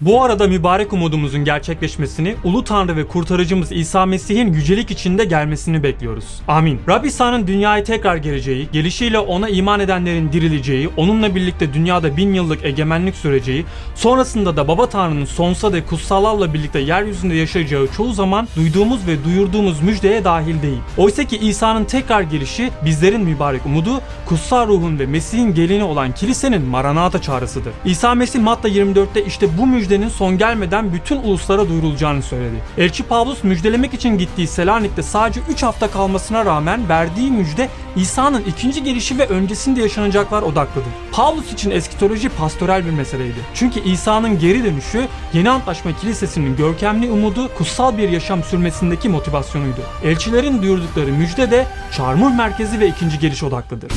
Bu arada mübarek umudumuzun gerçekleşmesini, Ulu Tanrı ve Kurtarıcımız İsa Mesih'in yücelik içinde gelmesini bekliyoruz. Amin. Rab İsa'nın dünyaya tekrar geleceği, gelişiyle ona iman edenlerin dirileceği, onunla birlikte dünyada bin yıllık egemenlik süreceği, sonrasında da Baba Tanrı'nın sonsuza dek kutsallarla birlikte yeryüzünde yaşayacağı çoğu zaman duyduğumuz ve duyurduğumuz müjdeye dahil değil. Oysa ki İsa'nın tekrar gelişi bizlerin mübarek umudu, kutsal ruhun ve Mesih'in gelini olan kilisenin Maranata çağrısıdır. İsa Mesih Matta 24'te işte bu müjdenin son gelmeden bütün uluslara duyurulacağını söyledi. Elçi Pavlus müjdelemek için gittiği Selanik'te sadece 3 hafta kalmasına rağmen verdiği müjde İsa'nın ikinci gelişi ve öncesinde yaşanacaklar odaklıdır. Pavlus için eskitoloji pastoral bir meseleydi. Çünkü İsa'nın geri dönüşü yeni antlaşma kilisesinin görkemli umudu kutsal bir yaşam sürmesindeki motivasyonuydu. Elçilerin duyurdukları müjde de çarmıh merkezi ve ikinci geliş odaklıdır.